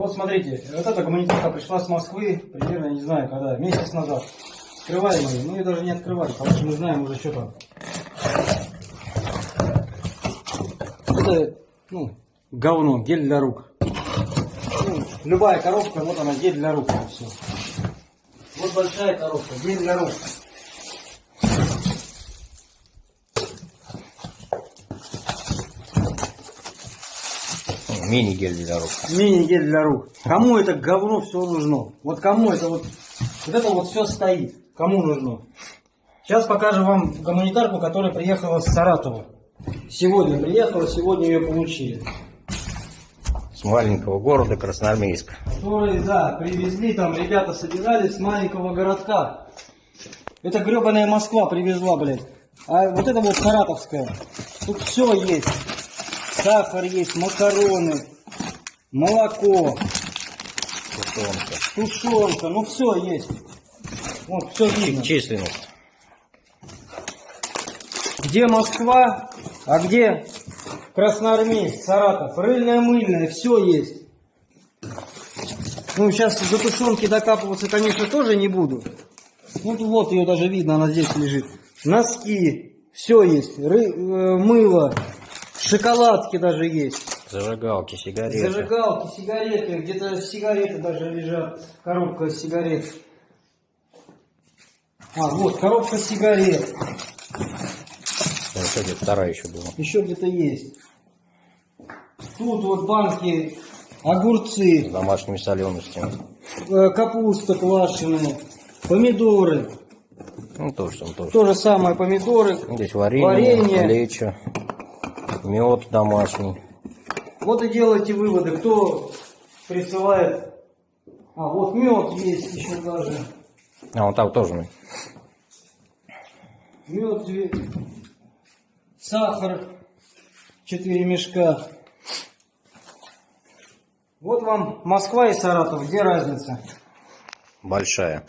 Вот смотрите, вот эта гуманитарка пришла с Москвы, примерно, не знаю когда, месяц назад. Открываем ее, мы ее даже не открывали, потому что мы знаем уже, что там. Это, ну, говно, гель для рук. Ну, любая коробка, вот она, гель для рук, все. Вот большая коробка, гель для рук. Мини-гель для рук. Мини-гель для рук. Кому это говно все нужно? Вот кому это вот, вот это вот все стоит? Кому нужно? Сейчас покажем вам гуманитарку, которая приехала с Саратова. Сегодня приехала, сегодня ее получили. С маленького города Красноармейска. Которые, да, привезли, там ребята собирались с маленького городка. Это гребаная Москва привезла, блядь. А вот это вот саратовская. Тут все есть. Сахар есть, макароны, молоко, Тушенка. тушенка, ну все есть. Вот, все видно. Численность. Где Москва, а где Красноармейск, Саратов, рыльное-мыльное, все есть. Ну, сейчас до тушенки докапываться, конечно, тоже не буду. Ну, вот ее даже видно, она здесь лежит. Носки, все есть, Ры- э, мыло, шоколадки даже есть. Зажигалки, сигареты. Зажигалки, сигареты, где-то сигареты даже лежат, коробка сигарет. А, вот, коробка сигарет. Ну, кстати, вторая еще была. Еще где-то есть. Тут вот банки, огурцы, С домашними соленостями. э, капуста квашеная, помидоры. Ну, тоже там тоже. То же самое помидоры. Здесь варенье, Варенье. лечо, мед домашний. Вот и делайте выводы, кто присылает. А, вот мед есть еще даже. А, вот там тоже. Мед, две- сахар, 4 мешка. Вот вам Москва и Саратов, где разница? Большая.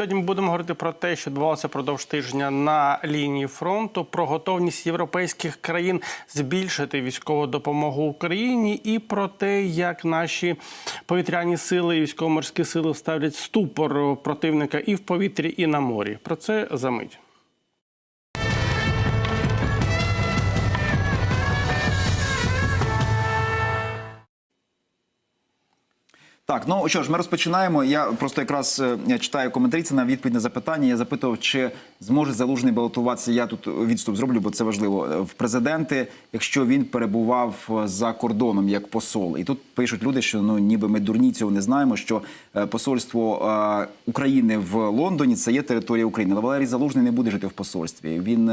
Сьогодні ми будемо говорити про те, що відбувалося продовж тижня на лінії фронту, про готовність європейських країн збільшити військову допомогу Україні, і про те, як наші повітряні сили і військово-морські сили ставлять ступор противника і в повітрі, і на морі. Про це за мить. Так, ну що ж, ми розпочинаємо. Я просто якраз е, читаю коментарі це на відповідь на запитання. Я запитував, чи зможе залужний балотуватися. Я тут відступ зроблю, бо це важливо. е, В президенти, якщо він перебував е, за кордоном як посол, і тут пишуть люди, що ну ніби ми дурні цього не знаємо. Що посольство е, України в Лондоні це є територія України. Але Валерій Залужний не буде жити в посольстві. Він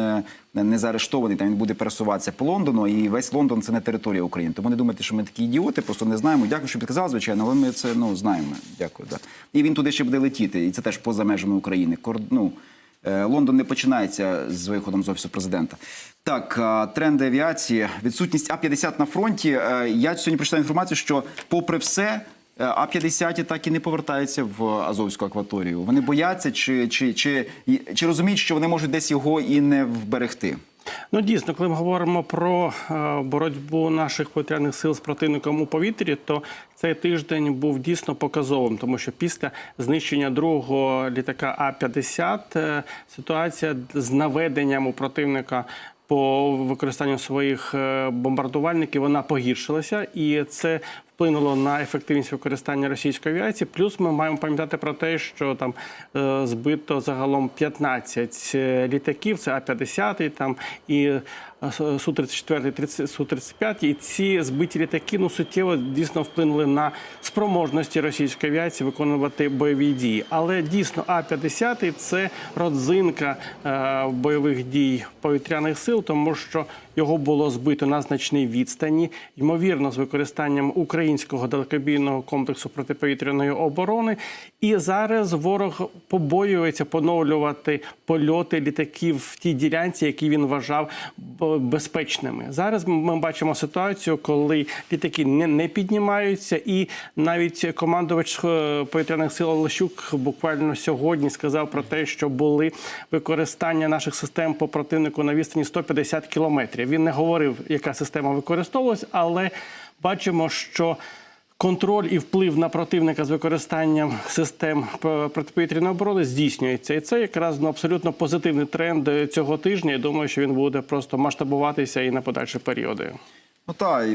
не заарештований, там він буде пересуватися по Лондону, і весь Лондон це не територія України. Тому не думайте, що ми такі ідіоти, просто не знаємо. Дякую, що підказали, звичайно, але ми це ну знаємо. Дякую. Да. І він туди ще буде летіти, і це теж поза межами України. Кор, ну, е, Лондон не починається з виходом з офісу президента. Так, тренди авіації, відсутність А-50 на фронті. Е, Я сьогодні прочитав інформацію, що, попри все, е, А-50 так і не повертаються в Азовську акваторію. Вони бояться, чи, чи, чи, чи розуміють, що вони можуть десь його і не вберегти. Ну дійсно, коли ми говоримо про е, боротьбу наших повітряних сил з противником у повітрі, то цей тиждень був дійсно показовим, тому що після знищення другого літака А-50 е, ситуація з наведенням у противника. По використанню своїх е, бомбардувальників вона погіршилася, і це вплинуло на ефективність використання російської авіації. Плюс ми маємо пам'ятати про те, що там е, збито загалом 15 літаків, це А-50 там і Су-34, Су-35. І ці збиті літаки ну, суттєво дійсно вплинули на спроможності російської авіації виконувати бойові дії. Але дійсно А-50 це родзинка е, бойових дій повітряних сил, тому що його було збито на значній відстані, ймовірно, з використанням українського далекобійного комплексу протиповітряної оборони. І зараз ворог побоюється поновлювати польоти літаків в тій ділянці, які він вважав безпечними. Зараз ми бачимо ситуацію, коли літаки не, піднімаються, і навіть командувач е, повітряних сил Олещук буквально сьогодні сказав про те, що були використання наших систем по противнику на відстані 150 кілометрів. Він не говорив, яка система використовувалась, але бачимо, що Контроль і вплив на противника з використанням систем протиповітряної оборони здійснюється, і це якраз ну, абсолютно позитивний тренд е, цього тижня. Я думаю, що він буде просто масштабуватися і на подальші періоди. Ну так,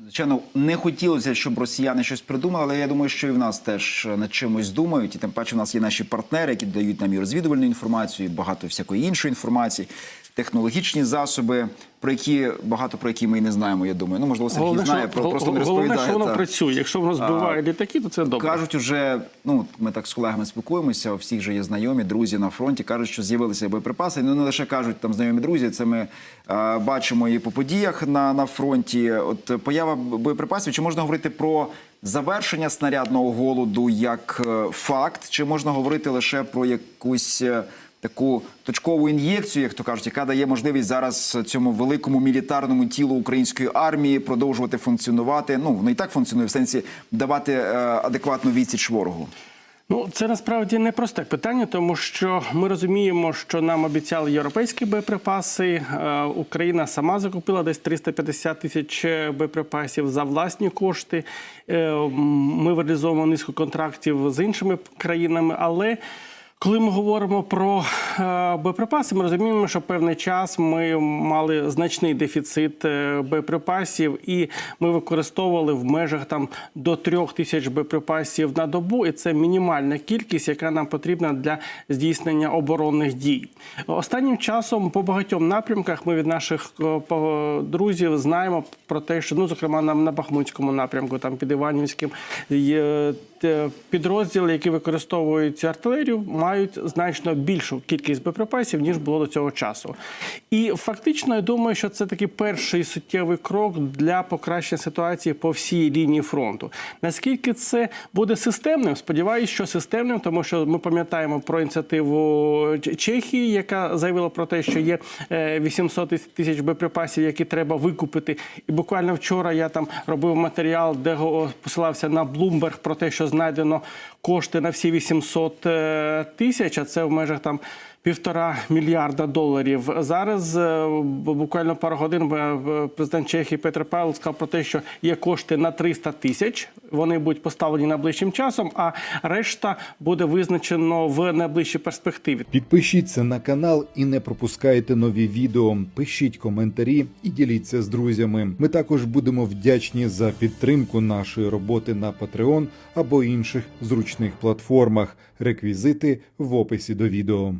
звичайно, не хотілося, щоб росіяни щось придумали, але я думаю, що і в нас теж над чимось думають. І тим паче, в нас є наші партнери, які дають нам і розвідувальну інформацію, і багато всякої іншої інформації, технологічні засоби, про які багато про які ми і не знаємо. Я думаю. Ну можливо, Сергій Головне, знає, що, про просто не головне, розповідає. що воно та. працює. Якщо воно збиває літаки, то це добре. Кажуть, уже ну ми так з колегами спілкуємося. У всіх же є знайомі, друзі на фронті. кажуть, що з'явилися боєприпаси. Ну не лише кажуть там знайомі друзі. Це ми е, бачимо і по подіях на, на фронті. От поява боєприпасів. Чи можна говорити про завершення снарядного голоду як е, факт, чи можна говорити лише про якусь е, таку точкову ін'єкцію, як то кажуть, яка дає можливість зараз цьому великому мілітарному тілу української армії продовжувати функціонувати. Ну воно і так функціонує в сенсі давати е, адекватну відсіч ворогу. Ну, це насправді непросте питання, тому що ми розуміємо, що нам обіцяли європейські боєприпаси. Е, Україна сама закупила десь 350 тисяч боєприпасів за власні кошти. Е, Ми реалізовуємо низку контрактів з іншими країнами, але. Коли ми говоримо про е, боєприпаси, ми розуміємо, що певний час ми мали значний дефіцит е, боєприпасів, і ми використовували в межах там до трьох тисяч боєприпасів на добу, і це мінімальна кількість, яка нам потрібна для здійснення оборонних дій. Останнім часом по багатьом напрямках ми від наших е, друзів знаємо про те, що ну зокрема нам на Бахмутському напрямку, там під Іванівським підрозділи, які використовують артилерію, мають значно більшу кількість боєприпасів ніж було до цього часу. І фактично, я думаю, що це такий перший суттєвий крок для покращення ситуації по всій лінії фронту. Наскільки це буде системним? Сподіваюся, що системним, тому що ми пам'ятаємо про ініціативу Чехії, яка заявила про те, що є е, 800 тисяч боєприпасів, які треба викупити. І буквально вчора я там робив матеріал, де посилався на Bloomberg про те, що знайдено кошти на всі 800 е, тисяч, а це в межах там. Півтора мільярда доларів зараз е, буквально пару годин е, президент Чехії Петр Павел сказав про те, що є кошти на 300 тисяч. Вони будуть поставлені найближчим часом, а решта буде визначено в найближчій перспективі. Підпишіться на канал і не пропускайте нові відео. Пишіть коментарі і діліться з друзями. Ми також будемо вдячні за підтримку нашої роботи на Patreon або інших зручних платформах. Реквізити в описі до відео.